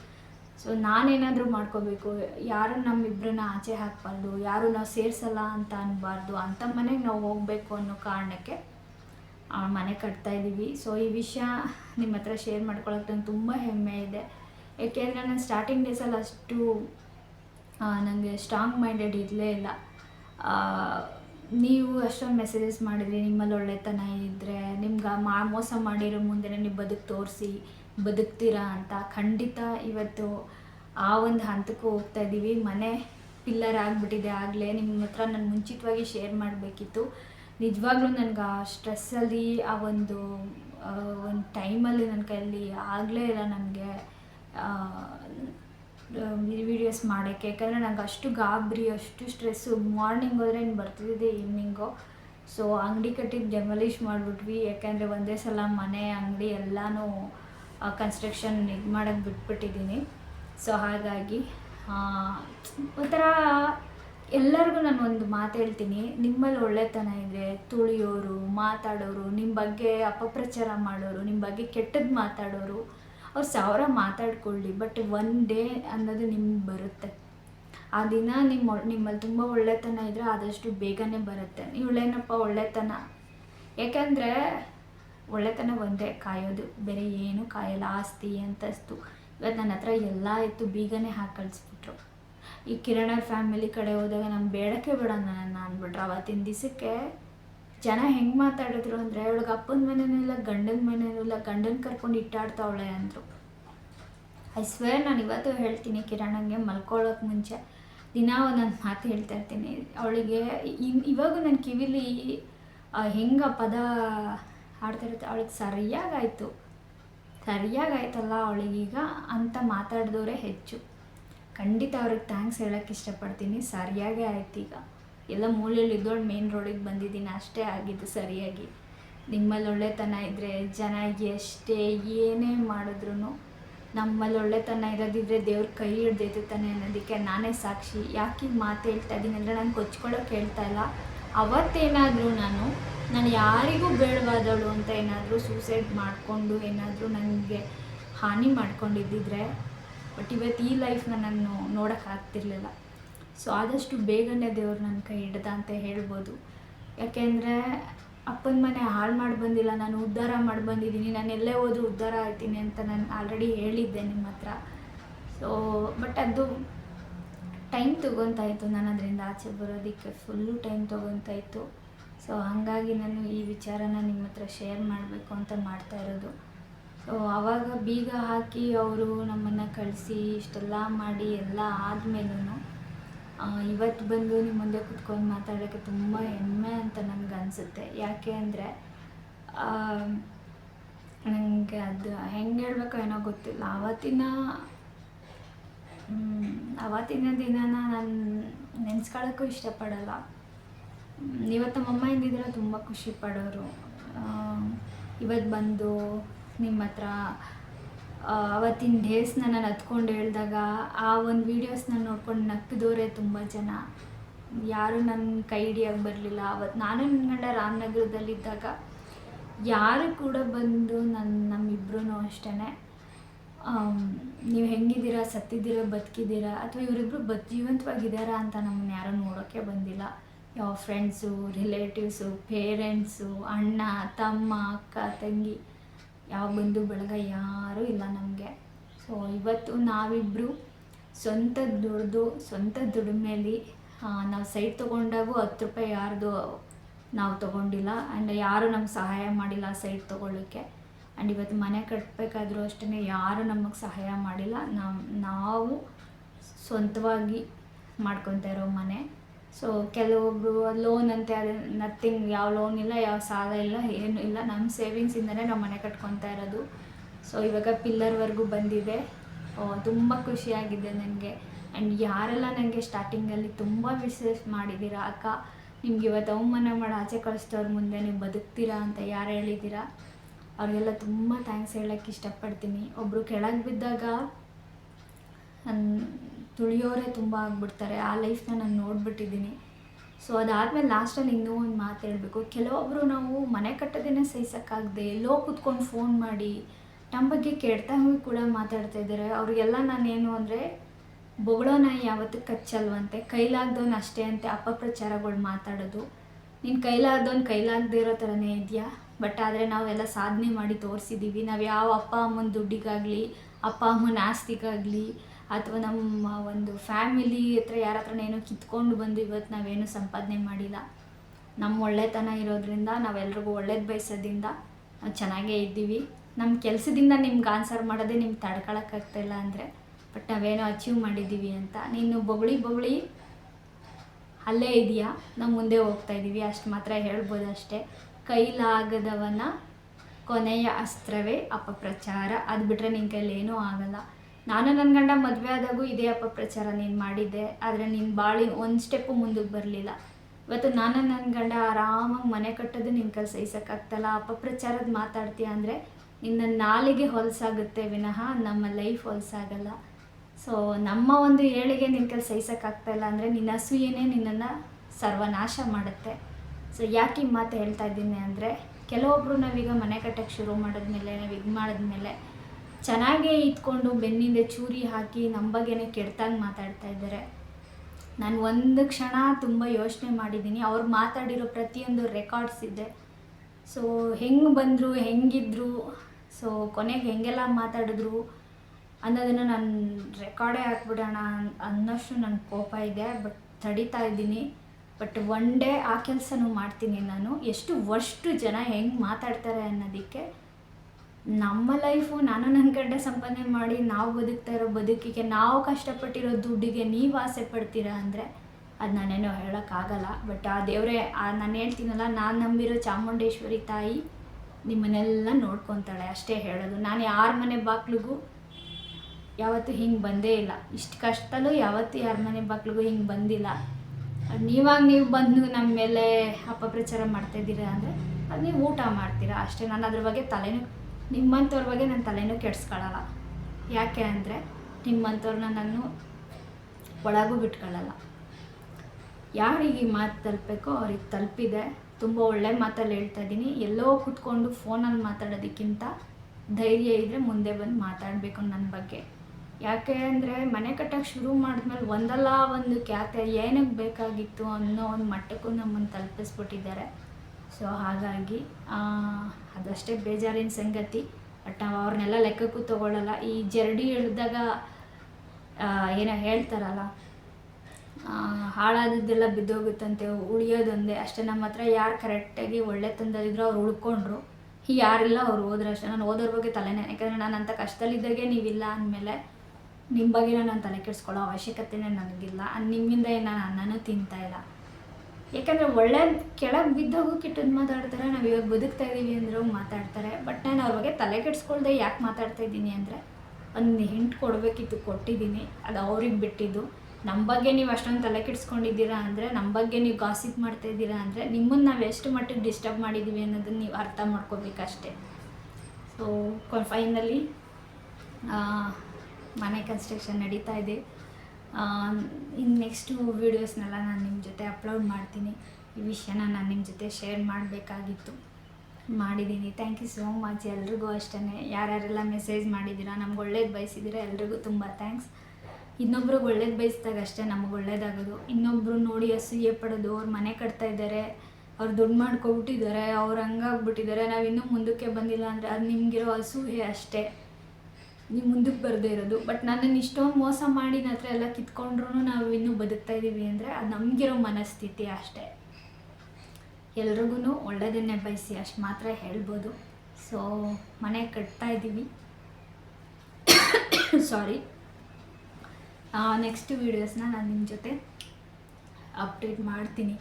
ಸೊ ನಾನೇನಾದರೂ ಮಾಡ್ಕೋಬೇಕು. ಯಾರು ನಮ್ಮಿಬ್ಬರನ್ನ ಆಚೆ ಹಾಕಬಾರ್ದು, ಯಾರು ನಾವು ಸೇರಿಸಲ್ಲ ಅಂತ ಅನ್ನಬಾರ್ದು ಅಂಥ ಮನೆಗೆ ನಾವು ಹೋಗಬೇಕು ಅನ್ನೋ ಕಾರಣಕ್ಕೆ ಮನೆ ಕಟ್ತಾ ಇದ್ದೀವಿ ಸೊ ಈ ವಿಷಯ ನಿಮ್ಮ ಹತ್ರ ಶೇರ್ ಮಾಡ್ಕೊಳಕ್ಕೆ ನಂಗೆ ತುಂಬ ಹೆಮ್ಮೆ ಇದೆ. ಏಕೆಂದರೆ ನಾನು ಸ್ಟಾರ್ಟಿಂಗ್ ಡೇಸಲ್ಲಿ ಅಷ್ಟು ನನಗೆ ಸ್ಟ್ರಾಂಗ್ ಮೈಂಡೆಡ್ ಇರಲೇ ಇಲ್ಲ. ನೀವು ಅಷ್ಟೊಂದು ಮೆಸೇಜಸ್ ಮಾಡಿದ್ರಿ, ನಿಮ್ಮಲ್ಲಿ ಒಳ್ಳೆತನ ಇದ್ದರೆ ನಿಮ್ಗೆ ಮಾ, ಮೋಸ ಮಾಡಿರೋ ಮುಂದೆ ನೀವು ಬದುಕು ತೋರಿಸಿ, ಬದುಕ್ತೀರಾ ಅಂತ ಖಂಡಿತ ಇವತ್ತು ಆ ಒಂದು ಹಂತಕ್ಕೂ ಹೋಗ್ತಾ ಇದ್ದೀವಿ ಮನೆ ಪಿಲ್ಲರ್ ಆಗಿಬಿಟ್ಟಿದೆ. ಆಗಲೇ ನಿಮ್ಮ ಹತ್ರ ನಾನು ಮುಂಚಿತವಾಗಿ ಶೇರ್ ಮಾಡಬೇಕಿತ್ತು. ನಿಜವಾಗ್ಲೂ ನನಗೆ ಆ ಸ್ಟ್ರೆಸ್ಸಲ್ಲಿ ಆ ಒಂದು ಒಂದು ಟೈಮಲ್ಲಿ ನನ್ನ ಕೈಯಲ್ಲಿ ಆಗಲೇ ಇಲ್ಲ ನನಗೆ. ವಿಡಿಯೋಸ್ ಮಾಡೋಕ್ಕೆ. ಯಾಕಂದರೆ ನಂಗೆ ಅಷ್ಟು ಗಾಬರಿ, ಅಷ್ಟು ಸ್ಟ್ರೆಸ್ಸು ಮಾರ್ನಿಂಗ್ ಹೋದರೆ ಇನ್ನು ಬರ್ತಿದ್ದೆ ಈವ್ನಿಂಗು ಸೊ ಅಂಗಡಿ ಕಟ್ಟಿದ್ದು ಡೆಮಲಿಷ್ ಮಾಡಿಬಿಟ್ವಿ. ಯಾಕೆಂದರೆ ಒಂದೇ ಸಲ ಮನೆ, ಅಂಗಡಿ ಎಲ್ಲನೂ ಕನ್ಸ್ಟ್ರಕ್ಷನ್ ಇದು ಮಾಡೋಕ್ಕೆ ಬಿಟ್ಬಿಟ್ಟಿದ್ದೀನಿ ಸೊ ಹಾಗಾಗಿ ಒಂಥರ ಎಲ್ಲರಿಗೂ ನಾನು ಒಂದು ಮಾತು ಹೇಳ್ತೀನಿ. ನಿಮ್ಮಲ್ಲಿ ಒಳ್ಳೆತನ ಇದೆ. ತುಳಿಯೋರು, ಮಾತಾಡೋರು ನಿಮ್ಮ ಬಗ್ಗೆ ಅಪಪ್ರಚಾರ ಮಾಡೋರು ನಿಮ್ಮ ಬಗ್ಗೆ ಕೆಟ್ಟದ್ದು ಮಾತಾಡೋರು ಅವ್ರು ಸಾವಿರ ಮಾತಾಡ್ಕೊಳ್ಳಿ ಬಟ್ ಒನ್ ಡೇ ಅನ್ನೋದು ನಿಮ್ಗೆ ಬರುತ್ತೆ. ಆ ದಿನ ನಿಮ್ಮ ನಿಮ್ಮಲ್ಲಿ ತುಂಬ ಒಳ್ಳೆತನ ಇದ್ದರೆ ಆದಷ್ಟು ಬೇಗನೆ ಬರುತ್ತೆ. ಇವಳೇನಪ್ಪ ಒಳ್ಳೆತನ? ಯಾಕಂದರೆ ಒಳ್ಳೆತನ ಒಂದೇ, ಕಾಯೋದು. ಬೇರೆ ಏನು ಕಾಯಲ್ಲ, ಆಸ್ತಿ ಅಂತಸ್ತು. ಇವತ್ತು ನನ್ನ ಹತ್ರ ಎಲ್ಲ ಇತ್ತು ಬೀಗನೆ ಹಾಕಿ ಕಳಿಸ್ಬಿಟ್ರು. ಈ ಕಿರಣ ಫ್ಯಾಮಿಲಿ ಕಡೆ ಹೋದಾಗ ನಾನು ಬೇಡಕ್ಕೆ ಬೇಡ ನನ್ನ ಅಂದ್ಬಿಟ್ರೆ ಅವತ್ತಿನ ದಿವಸಕ್ಕೆ ಜನ ಹೆಂಗೆ ಮಾತಾಡಿದ್ರು ಅಂದರೆ ಅವಳಿಗೆ ಅಪ್ಪನ ಮನೇನೂ ಇಲ್ಲ, ಗಂಡನ ಮನೇನೂ ಇಲ್ಲ, ಗಂಡನ ಕರ್ಕೊಂಡು ಇಟ್ಟಾಡ್ತಾವಳೆ ಅಂದರು. ಐ ಸ್ವೇರ್ ನಾನು ಇವತ್ತು ಹೇಳ್ತೀನಿ ಕಿರಣಂಗೆ ಮಲ್ಕೊಳ್ಳೋಕೆ ಮುಂಚೆ. ದಿನ ಒಂದೊಂದು ಮಾತು ಹೇಳ್ತಾ ಇರ್ತೀನಿ. ಅವಳಿಗೆ ಇವಾಗ ನನ್ನ ಕಿವಿಲಿ ಹೆಂಗೆ ಪದ ಹಾಡ್ತಾ ಇರುತ್ತೆ, ಅವಳಿಗೆ ಸರಿಯಾಗಾಯಿತು. ಸರಿಯಾಗಾಯ್ತಲ್ಲ ಅವಳಿಗೀಗ ಅಂತ ಮಾತಾಡಿದವರೇ ಹೆಚ್ಚು. ಖಂಡಿತ ಅವ್ರಿಗೆ ಥ್ಯಾಂಕ್ಸ್ ಹೇಳೋಕ್ಕೆ ಇಷ್ಟಪಡ್ತೀನಿ. ಸರಿಯಾಗೇ ಆಯ್ತು ಈಗ. ಎಲ್ಲ ಮೂಲೆಯಲ್ಲಿ ಇದ್ದೋಳು ಮೇನ್ ರೋಡಿಗೆ ಬಂದಿದ್ದೀನಿ. ಅಷ್ಟೇ ಆಗಿದ್ದು ಸರಿಯಾಗಿ. ನಿಮ್ಮಲ್ಲಿ ಒಳ್ಳೆತನ ಇದ್ದರೆ ಜನ ಎಷ್ಟೇ ಏನೇ ಮಾಡಿದ್ರು ನಮ್ಮಲ್ಲಿ ಒಳ್ಳೆತನ ಇರೋದಿದ್ರೆ ದೇವ್ರ ಕೈ ಹಿಡ್ದೈತಾನೆ ಅನ್ನೋದಕ್ಕೆ ನಾನೇ ಸಾಕ್ಷಿ. ಯಾಕೆ ಮಾತು ಹೇಳ್ತಾ ಇದ್ದೀನಿ ಅಂದರೆ ನಾನು ಕೊಚ್ಕೊಳ್ಳೋಕೆ ಹೇಳ್ತಾ ಇಲ್ಲ. ಅವತ್ತೇನಾದರೂ ನಾನು ನಾನು ಯಾರಿಗೂ ಬೇಡವಾದವಳು ಅಂತ ಏನಾದರೂ ಸೂಸೈಡ್ ಮಾಡಿಕೊಂಡು ಏನಾದರೂ ನನಗೆ ಹಾನಿ ಮಾಡ್ಕೊಂಡಿದ್ದಿದ್ರೆ ಬಟ್ ಇವತ್ತು ಈ ಲೈಫ್ನ ನಾನು ನೋಡೋಕ್ಕಾಗ್ತಿರ್ಲಿಲ್ಲ ಸೊ ಆದಷ್ಟು ಬೇಗನೆ ದೇವ್ರು ನನ್ನ ಕೈ ಹಿಡ್ದ ಅಂತ ಹೇಳ್ಬೋದು. ಯಾಕೆಂದರೆ, ಅಪ್ಪನ ಮನೆ ಹಾಳು ಮಾಡಿ ಬಂದಿಲ್ಲ, ನಾನು ಉದ್ಧಾರ ಮಾಡಿ ಬಂದಿದ್ದೀನಿ, ನಾನು ಎಲ್ಲೇ ಹೋದ್ರೂ ಉದ್ಧಾರ ಆಗ್ತೀನಿ ಅಂತ ನಾನು ಆಲ್ರೆಡಿ ಹೇಳಿದ್ದೆ ನಿಮ್ಮ ಹತ್ರ. ಸೊ ಬಟ್ ಅದು ಟೈಮ್ ತೊಗೊತಾ ಇತ್ತು, ನಾನು ಅದರಿಂದ ಆಚೆ ಬರೋದಕ್ಕೆ ಫುಲ್ಲು ಟೈಮ್ ತೊಗೊತಾ ಇತ್ತು. ಸೊ ಹಾಗಾಗಿ ನಾನು ಈ ವಿಚಾರನ ನಿಮ್ಮ ಹತ್ರ ಶೇರ್ ಮಾಡಬೇಕು ಅಂತ ಮಾಡ್ತಾ ಇರೋದು. ಸೊ ಆವಾಗ ಬೀಗ ಹಾಕಿ ಅವರು ನಮ್ಮನ್ನು ಕಳಿಸಿ, ಇಷ್ಟೆಲ್ಲ ಮಾಡಿ, ಎಲ್ಲ ಆದಮೇಲೂ ಇವತ್ತು ಬಂದು ನಿಮ್ಮ ಮುಂದೆ ಕುತ್ಕೊಂಡು ಮಾತಾಡೋಕ್ಕೆ ತುಂಬ ಹೆಮ್ಮೆ ಅಂತ ನನಗೆ ಅನಿಸುತ್ತೆ. ಯಾಕೆ ಅಂದರೆ ನನಗೆ ಅದು ಹೆಂಗೆ ಹೇಳ್ಬೇಕು ಏನೋ ಗೊತ್ತಿಲ್ಲ. ಆವತ್ತಿನ ಆವತ್ತಿನ ದಿನನ ನಾನು ನೆನೆಸ್ಕೊಳ್ಳೋಕ್ಕೂ ಇಷ್ಟಪಡಲ್ಲ. ಇವತ್ತು ನಮ್ಮಮ್ಮ ಇದ್ದಿದ್ರೆ ತುಂಬ ಖುಷಿ ಪಡೋರು. ಇವತ್ತು ಬಂದು ನಿಮ್ಮ ಹತ್ರ ಅವತ್ತಿನ ಡೇಸ್ನ ನಾನು ಹತ್ಕೊಂಡು ಹೇಳಿದಾಗ ಆ ಒಂದು ವೀಡಿಯೋಸ್ನ ನೋಡ್ಕೊಂಡು ನಕ್ಕಿದವರೇ ತುಂಬ ಜನ. ಯಾರೂ ನನ್ನ ಕೈ ಹಿಡಿಯೋಕೆ ಬರಲಿಲ್ಲ. ಅವತ್ತು ನಾನು ನನ್ನ ಗಂಡ ರಾಮನಗರದಲ್ಲಿದ್ದಾಗ ಯಾರು ಕೂಡ ಬಂದು ನನ್ನ ನಮ್ಮಿಬ್ರು ಅಷ್ಟೇ ನೀವು ಹೆಂಗಿದ್ದೀರಾ? ಸತ್ತಿದ್ದೀರಾ? ಬದುಕಿದ್ದೀರಾ? ಅಥವಾ ಇವರಿಬ್ರು ಬದ್, ಜೀವಂತವಾಗಿದ್ದಾರಾ ಅಂತ ನಮ್ಮನ್ನ ಯಾರೂ ನೋಡೋಕ್ಕೆ ಬಂದಿಲ್ಲ. ಯಾವ ಫ್ರೆಂಡ್ಸು ರಿಲೇಟಿವ್ಸು ಪೇರೆಂಟ್ಸು ಅಣ್ಣ, ತಮ್ಮ, ಅಕ್ಕ, ತಂಗಿ. ಯಾವ ಬಂಧು ಬಳಗ ಯಾರೂ ಇಲ್ಲ ನಮಗೆ. ಸೊ ಇವತ್ತು ನಾವಿಬ್ಬರು ಸ್ವಂತ ದುಡ್ದು, ಸ್ವಂತ ದುಡಿಮೆಯಲ್ಲಿ ನಾವು ಸೈಟ್ ತೊಗೊಂಡಾಗೂ ಹತ್ತು ರೂಪಾಯಿ ಯಾರ್ದು ನಾವು ತೊಗೊಂಡಿಲ್ಲ. ಆ್ಯಂಡ್ ಯಾರೂ ನಮ್ಗೆ ಸಹಾಯ ಮಾಡಿಲ್ಲ ಸೈಟ್ ತೊಗೊಳ್ಳೋಕ್ಕೆ ಆ್ಯಂಡ್ ಇವತ್ತು ಮನೆ ಕಟ್ಟಬೇಕಾದ್ರೂ ಅಷ್ಟೇ ಯಾರೂ ನಮಗೆ ಸಹಾಯ ಮಾಡಿಲ್ಲ. ನಾವು ನಾವು ಸ್ವಂತವಾಗಿ ಮಾಡ್ಕೊತಾ ಇರೋ ಮನೆ. ಸೊ ಕೆಲವೊಬ್ಬರು ಲೋನ್ ಅಂತ, ಅದು ನಥಿಂಗ್ ಯಾವ ಲೋನ್ ಇಲ್ಲ, ಯಾವ ಸಾಲ ಇಲ್ಲ, ಏನು ಇಲ್ಲ. ನಮ್ಮ ಸೇವಿಂಗ್ಸಿಂದನೇ ನಾವು ಮನೆ ಕಟ್ಕೊತಾ ಇರೋದು. ಸೊ ಇವಾಗ ಪಿಲ್ಲರ್ವರೆಗೂ ಬಂದಿದೆ. ತುಂಬ ಖುಷಿಯಾಗಿದೆ ನನಗೆ ಆ್ಯಂಡ್ ಯಾರೆಲ್ಲ ನನಗೆ ಸ್ಟಾರ್ಟಿಂಗಲ್ಲಿ ತುಂಬ ವಿಶೇಷ ಮಾಡಿದ್ದೀರ? ಅಕ್ಕ, ನಿಮ್ಗೆ ಇವತ್ತು ಅವಮಾನ ಮಾಡಿ, ಆಚೆ ಕಳಿಸ್ತವ್ರ ಮುಂದೆ ನೀವು ಬದುಕ್ತೀರಾ ಅಂತ ಯಾರು ಹೇಳಿದ್ದೀರಾ? ಅವ್ರಿಗೆಲ್ಲ ತುಂಬ ಥ್ಯಾಂಕ್ಸ್ ಹೇಳೋಕ್ಕೆ ಇಷ್ಟಪಡ್ತೀನಿ. ಒಬ್ಬರು ಕೆಳಗೆ ಬಿದ್ದಾಗ ನನ್ನ ತುಳಿಯೋರೇ ತುಂಬ ಆಗ್ಬಿಡ್ತಾರೆ ಆ ಲೈಫ್ನ ನಾನು ನೋಡ್ಬಿಟ್ಟಿದ್ದೀನಿ. ಸೊ ಅದಾದಮೇಲೆ ಲಾಸ್ಟಲ್ಲಿ ಇನ್ನೂ ಒಂದು ಮಾತು ಹೇಳಬೇಕು. ಕೆಲವೊಬ್ಬರು ನಾವು ಮನೆ ಕಟ್ಟೋದನ್ನೇ ಸಹಿಸೋಕ್ಕಾಗದೆ ಎಲ್ಲೋ ಕೂತ್ಕೊಂಡು ಫೋನ್ ಮಾಡಿ ನಮ್ಮ ಬಗ್ಗೆ ಕೆಡ್ತಾಗಿ ಕೂಡ ಮಾತಾಡ್ತಾ ಇದ್ದಾರೆ. ಅವ್ರಿಗೆಲ್ಲ ನಾನೇನು ಅಂದರೆ, ಬೊಗಳೋ ನಾಯಿ ಯಾವತ್ತೂ ಕಚ್ಚಲ್ವಂತೆ. ಕೈಲಾಗ್ದವನು ಅಷ್ಟೇ ಅಂತೆ ಅಪಪ್ರಚಾರಗಳು ಮಾತಾಡೋದು. ನಿನ್ನ ಕೈಲಾಗ್ದೊಂದು ಕೈಲಾಗದೇ ಇರೋ ಥರನೇ ಇದೆಯಾ? ಬಟ್ ಆದರೆ ನಾವೆಲ್ಲ ಸಾಧನೆ ಮಾಡಿ ತೋರಿಸಿದ್ದೀವಿ ನಾವು ಯಾವ ಅಪ್ಪ ಅಮ್ಮನ ದುಡ್ಡಿಗಾಗಲಿ, ಅಪ್ಪ ಅಮ್ಮನ ಆಸ್ತಿಗಾಗಲಿ ಅಥವಾ ನಮ್ಮ ಒಂದು ಫ್ಯಾಮಿಲಿ ಹತ್ರ ಯಾರ ಹತ್ರನೇನೋ ಕಿತ್ಕೊಂಡು ಬಂದು ಇವತ್ತು ನಾವೇನು ಸಂಪಾದನೆ ಮಾಡಿಲ್ಲ. ನಮ್ಮ ಒಳ್ಳೆತನ ಇರೋದ್ರಿಂದ ನಾವೆಲ್ರಿಗೂ ಒಳ್ಳೇದು ಬಯಸೋದ್ರಿಂದ ನಾವು ಚೆನ್ನಾಗೇ ಇದ್ದೀವಿ. ನಮ್ಮ ಕೆಲಸದಿಂದ ನಿಮ್ಗೆ ಆನ್ಸರ್ ಮಾಡೋದೇ ನಿಮ್ಗೆ ತಡ್ಕೊಳಕ್ಕಾಗ್ತಾಯಿಲ್ಲ ಅಂದರೆ ಬಟ್ ನಾವೇನೋ ಅಚೀವ್ ಮಾಡಿದ್ದೀವಿ ಅಂತ. ನೀನು ಬೊಗಳಿ ಬೊಗಳಿ ಅಲ್ಲೇ ಇದೆಯಾ? ನಾವು ಮುಂದೆ ಹೋಗ್ತಾ ಇದ್ದೀವಿ ಅಷ್ಟು ಮಾತ್ರ ಹೇಳ್ಬೋದು ಅಷ್ಟೇ. ಕೈಲಾಗದವನ ಕೊನೆಯ ಅಸ್ತ್ರವೇ ಅಪಪ್ರಚಾರ. ಅದು ಬಿಟ್ಟರೆ ನಿನ್ನ ಕೈಲಿ ಏನೂ ಆಗಲ್ಲ. ನಾನು ನನ್ನ ಗಂಡ ಮದುವೆ ಆದಾಗೂ ಇದೇ ಅಪಪ್ರಚಾರ ನೀನು ಮಾಡಿದ್ದೆ, ಆದರೆ ನೀನು ಬಾಳಿ ಒಂದು ಸ್ಟೆಪ್ಪು ಮುಂದಕ್ಕೆ ಬರಲಿಲ್ಲ. ಇವತ್ತು ನಾನು ನನ್ನ ಗಂಡ ಆರಾಮಾಗಿ ಮನೆ ಕಟ್ಟೋದು ನಿನ್ನ ಕೈ ಸಹಿಸೋಕ್ಕಾಗ್ತಲ್ಲ ಅಪಪ್ರಚಾರದ ಮಾತಾಡ್ತೀಯ ಅಂದರೆ ನಿನ್ನ ನಾಲಿಗೆ ಹೊಲಸಾಗುತ್ತೆ ವಿನಃ, ನಮ್ಮ ಲೈಫ್ ಹೊಲಸಾಗಲ್ಲ. ಸೊ ನಮ್ಮ ಒಂದು ಏಳಿಗೆ ನಿನ್ನ ಕೈ ಸಹಿಸೋಕ್ಕಾಗ್ತಾಯಿಲ್ಲ ಅಂದರೆ ನಿನ್ನ ಅಸೂಯೇನೇ ನಿನ್ನನ್ನು ಸರ್ವನಾಶ ಮಾಡುತ್ತೆ. ಸೊ ಯಾಕೆ ಈ ಮಾತು ಹೇಳ್ತಾ ಇದ್ದೀನಿ ಅಂದರೆ ಕೆಲವೊಬ್ಬರು ನಾವೀಗ ಮನೆ ಕಟ್ಟಕ್ಕೆ ಶುರು ಮಾಡಿದ್ಮೇಲೆ, ನಾವು ಇದು ಮಾಡಿದ್ಮೇಲೆ ಚೆನ್ನಾಗೇ ಇದ್ಕೊಂಡು ಬೆನ್ನಿಂದ ಚೂರಿ ಹಾಕಿ ನಮ್ಮ ಬಗ್ಗೆನೇ ಕೆಡ್ತಾಗಿ ಮಾತಾಡ್ತಾ ಇದ್ದಾರೆ. ನಾನು ಒಂದು ಕ್ಷಣ ತುಂಬ ಯೋಚನೆ ಮಾಡಿದ್ದೀನಿ. ಅವ್ರು ಮಾತಾಡಿರೋ ಪ್ರತಿಯೊಂದು ರೆಕಾರ್ಡ್ಸ್ ಇದೆ. ಸೊ ಹೆಂಗೆ ಬಂದರು, ಹೆಂಗಿದ್ರು ಸೊ ಕೊನೆಗೆ ಹೆಂಗೆಲ್ಲ ಮಾತಾಡಿದ್ರು ಅನ್ನೋದನ್ನು ನಾನು ರೆಕಾರ್ಡೇ ಹಾಕ್ಬಿಡೋಣ ಅನ್- ಅನ್ನೋಷ್ಟು ನನ್ನ ಕೋಪ ಇದೆ. ಬಟ್ ತಡಿತಾ ಇದ್ದೀನಿ. ಬಟ್ ಒನ್ ಡೇ ಆ ಕೆಲಸನೂ ಮಾಡ್ತೀನಿ ನಾನು. ಎಷ್ಟು ವರ್ಷ್ಟು ಜನ ಹೆಂಗೆ ಮಾತಾಡ್ತಾರೆ ಅನ್ನೋದಕ್ಕೆ ನಮ್ಮ ಲೈಫು ನಾನು ನನ್ನ ಕಡೆ ಸಂಪಾದನೆ ಮಾಡಿ ನಾವು ಬದುಕ್ತಾ ಇರೋ ಬದುಕಿಗೆ ನಾವು ಕಷ್ಟಪಟ್ಟಿರೋ ದುಡ್ಡಿಗೆ ನೀವು ಆಸೆ ಪಡ್ತೀರಾ ಅಂದರೆ ಅದು ನಾನೇನೋ ಹೇಳೋಕ್ಕಾಗಲ್ಲ ಬಟ್ ಆ ದೇವರೇ ನಾನು ಹೇಳ್ತೀನಲ್ಲ, ನಾನು ನಂಬಿರೋ ಚಾಮುಂಡೇಶ್ವರಿ ತಾಯಿ ನಿಮ್ಮನ್ನೆಲ್ಲ ನೋಡ್ಕೊತಾಳೆ, ಅಷ್ಟೇ ಹೇಳೋದು. ನಾನು ಯಾರ ಮನೆ ಬಾಗ್ಲಿಗೂ ಯಾವತ್ತೂ ಹಿಂಗೆ ಬಂದೇ ಇಲ್ಲ. ಇಷ್ಟು ಕಷ್ಟದಲ್ಲೂ ಯಾವತ್ತೂ ಯಾರ ಮನೆ ಬಾಗ್ಲಿಗೂ ಹಿಂಗೆ ಬಂದಿಲ್ಲ. ನೀವಾಗ ನೀವು ಬಂದು ನಮ್ಮ ಮೇಲೆ ಅಪಪ್ರಚಾರ ಮಾಡ್ತಾಯಿದ್ದೀರಾ ಅಂದರೆ ಅದು ನೀವು ಊಟ ಮಾಡ್ತೀರಾ. ಅಷ್ಟೇ, ನಾನು ಅದ್ರ ಬಗ್ಗೆ ತಲೆನೂ ನಿಮ್ಮಂಥವ್ರ ಬಗ್ಗೆ ನಾನು ತಲೆನೂ ಕೆಡಿಸ್ಕೊಳ್ಳಲ್ಲ ಯಾಕೆ ಅಂದರೆ ನಿಮ್ಮಂಥವ್ರನ್ನ ನಾನು ಒಳಗೂ ಬಿಟ್ಕೊಳ್ಳಲ್ಲ. ಯಾರಿಗೆ ಈ ಮಾತು ತಲುಪಬೇಕೋ ಅವ್ರಿಗೆ ತಲುಪಿದೆ. ತುಂಬ ಒಳ್ಳೆ ಮಾತಲ್ಲಿ ಹೇಳ್ತಾ ಇದ್ದೀನಿ. ಎಲ್ಲೋ ಕೂತ್ಕೊಂಡು ಫೋನಲ್ಲಿ ಮಾತಾಡೋದಕ್ಕಿಂತ ಧೈರ್ಯ ಇದ್ದರೆ ಮುಂದೆ ಬಂದು ಮಾತಾಡಬೇಕು ನನ್ನ ಬಗ್ಗೆ. ಯಾಕೆ ಅಂದರೆ ಮನೆ ಕಟ್ಟಕ್ಕೆ ಶುರು ಮಾಡಿದ್ಮೇಲೆ ಒಂದಲ್ಲ ಒಂದು ಖ್ಯಾತೆ ಏನಕ್ಕೆ ಬೇಕಾಗಿತ್ತು ಅನ್ನೋ ಒಂದು ಮಟ್ಟಕ್ಕೂ ನಮ್ಮನ್ನು ತಲುಪಿಸ್ಬಿಟ್ಟಿದ್ದಾರೆ. ಸೊ ಹಾಗಾಗಿ ಅದಷ್ಟೇ ಬೇಜಾರಿನ ಸಂಗತಿ. ಬಟ್ ನಾವು ಅವ್ರನ್ನೆಲ್ಲ ಲೆಕ್ಕಕ್ಕೂ ತಗೊಳ್ಳಲ್ಲ ಈ ಜರಡಿ ಹಿಡ್ದಾಗ ಏನೋ ಹೇಳ್ತಾರಲ್ಲ ಹಾಳಾದದ್ದೆಲ್ಲ ಬಿದ್ದೋಗುತ್ತಂತೆ, ಉಳಿಯೋದೊಂದೇ. ಅಷ್ಟೇ ನಮ್ಮ ಹತ್ರ ಯಾರು ಕರೆಕ್ಟಾಗಿ ಒಳ್ಳೆ ತಂದಿದ್ರು ಅವ್ರು ಉಳ್ಕೊಂಡ್ರು. ಯಾರಿಲ್ಲ ಅವ್ರು ಹೋದ್ರೆ ಅಷ್ಟೇ. ನಾನು ಓದೋರ ಬಗ್ಗೆ ತಲೆನೇ, ಯಾಕಂದರೆ ನಾನು ಅಂಥ ಕಷ್ಟದಲ್ಲಿದ್ದಾಗೆ ನೀವಿಲ್ಲ ಅಂದಮೇಲೆ ನಿಮ್ಮ ಬಗ್ಗೆ ನಾನು ತಲೆ ಕೆಡಿಸ್ಕೊಳ್ಳೋ ಅವಶ್ಯಕತೆನೇ ನನಗಿಲ್ಲ. ನಿಮ್ಮಿಂದ ಏನು ನಾನು ಅನ್ನನೂ ತಿಂತಾ ಇಲ್ಲ. ಯಾಕಂದರೆ ಒಳ್ಳೆ ಕೆಳಗೆ ಬಿದ್ದೋಗು ಕೆಟ್ಟದ್ದು ಮಾತಾಡ್ತಾರೆ, ನಾವು ಇವಾಗ ಬದುಕ್ತಾ ಇದ್ದೀವಿ ಅಂದ್ರೂ ಮಾತಾಡ್ತಾರೆ. ಬಟ್ ನಾನು ಅವ್ರ ಬಗ್ಗೆ ತಲೆ ಕೆಡಿಸ್ಕೊಳ್ದೆ ಯಾಕೆ ಮಾತಾಡ್ತಾ ಇದ್ದೀನಿ ಅಂದರೆ, ಒಂದು ಹಿಂಟ್ ಕೊಡಬೇಕಿತ್ತು ಕೊಟ್ಟಿದ್ದೀನಿ ಅದು ಅವ್ರಿಗೆ ಬಿಟ್ಟಿದ್ದು. ನಮ್ಮ ಬಗ್ಗೆ ನೀವು ಅಷ್ಟೊಂದು ತಲೆ ಕೆಡಿಸ್ಕೊಂಡಿದ್ದೀರಾ ಅಂದರೆ ನಮ್ಮ ಬಗ್ಗೆ ನೀವು ಗಾಸಿಪ್ ಮಾಡ್ತಾ ಇದ್ದೀರಾ ಅಂದರೆ ನಿಮ್ಮನ್ನು ನಾವು ಎಷ್ಟು ಮಟ್ಟಿಗೆ ಡಿಸ್ಟರ್ಬ್ ಮಾಡಿದ್ದೀವಿ ಅನ್ನೋದನ್ನು ನೀವು ಅರ್ಥ ಮಾಡ್ಕೋಬೇಕಷ್ಟೇ. ಸೊ ಫೈನಲಿ ಮನೆ ಕನ್ಸ್ಟ್ರಕ್ಷನ್ ನಡೀತಾ ಇದೆ. ಇನ್ನು ನೆಕ್ಸ್ಟು ವೀಡಿಯೋಸ್ನೆಲ್ಲ ನಾನು ನಿಮ್ಮ ಜೊತೆ ಅಪ್ಲೋಡ್ ಮಾಡ್ತೀನಿ. ಈ ವಿಷಯನ ನಾನು ನಿಮ್ಮ ಜೊತೆ ಶೇರ್ ಮಾಡಬೇಕಾಗಿತ್ತು. ಮಾಡಿದ್ದೀನಿ ಥ್ಯಾಂಕ್ ಯು ಸೋ ಮಚ್ ಎಲ್ರಿಗೂ ಅಷ್ಟೇ ಯಾರ್ಯಾರೆಲ್ಲ ಮೆಸೇಜ್ ಮಾಡಿದ್ದೀರಾ, ನಮ್ಗೆ ಒಳ್ಳೇದು ಬಯಸಿದ್ದೀರಾ ಎಲ್ರಿಗೂ ತುಂಬ ಥ್ಯಾಂಕ್ಸ್ ಇನ್ನೊಬ್ರಿಗೆ ಒಳ್ಳೇದು ಬಯಸಿದಾಗ ಅಷ್ಟೇ ನಮಗೆ ಒಳ್ಳೇದಾಗೋದು. ಇನ್ನೊಬ್ಬರು ನೋಡಿ ಅಸೂಯೆ ಪಡೋದು, ಅವ್ರು ಮನೆ ಕಟ್ತಾ ಇದ್ದಾರೆ, ಅವ್ರು ದುಡ್ಡು ಮಾಡ್ಕೊಬಿಟ್ಟಿದ್ದಾರೆ, ಅವ್ರು ಹಂಗಾಗ್ಬಿಟ್ಟಿದ್ದಾರೆ, ನಾವು ಇನ್ನೂ ಮುಂದಕ್ಕೆ ಬಂದಿಲ್ಲ ಅಂದರೆ ಅದು ನಿಮಗಿರೋ ಅಸೂಹೆ ಅಷ್ಟೇ. ನೀವು ಮುಂದಕ್ಕೆ ಬರದೇ ಇರೋದು. ಬಟ್ ನನ್ನನ್ನು ಇಷ್ಟೊಂದು ಮೋಸ ಮಾಡಿ ನನ್ನ ಹತ್ರ ಎಲ್ಲ ಕಿತ್ಕೊಂಡ್ರು ನಾವು ಇನ್ನೂ ಬದುಕ್ತಾ ಇದ್ದೀವಿ ಅಂದರೆ ಅದು ನಮಗಿರೋ ಮನಸ್ಥಿತಿ ಅಷ್ಟೇ. ಎಲ್ರಿಗೂ ಒಳ್ಳೆಯದನ್ನೇ ಬಯಸಿ, ಅಷ್ಟು ಮಾತ್ರ ಹೇಳ್ಬೋದು. ಸೊ ಮನೆ ಕಟ್ತಾ ಇದ್ದೀವಿ ಸಾರಿ ನೆಕ್ಸ್ಟ್ ವೀಡಿಯೋಸ್ನ ನಾನು ನಿಮ್ಮ ಜೊತೆ ಅಪ್ಡೇಟ್ ಮಾಡ್ತೀನಿ.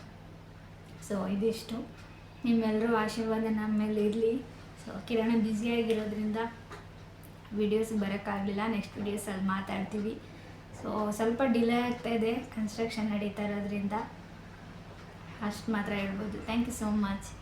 ಸೊ ಇದಿಷ್ಟು. ನಿಮ್ಮೆಲ್ಲರೂ ಆಶೀರ್ವಾದ ನಮ್ಮ ಮೇಲೆ ಇರಲಿ ಸೊ ಕಿರಣ ಬ್ಯುಸಿಯಾಗಿರೋದ್ರಿಂದ ವಿಡಿಯೋಸ್ ಬರೋಕ್ಕಾಗಲಿಲ್ಲ. ನೆಕ್ಸ್ಟ್ ವಿಡಿಯೋಸಲ್ಲಿ ಮಾತಾಡ್ತೀವಿ. ಸೊ ಸ್ವಲ್ಪ ಡಿಲೇ ಆಗ್ತಾ ಇದೆ. ಕನ್ಸ್ಟ್ರಕ್ಷನ್ ನಡೀತಾ ಇರೋದ್ರಿಂದ. ಅಷ್ಟು ಮಾತ್ರ ಹೇಳ್ಬೋದು. Thank you so much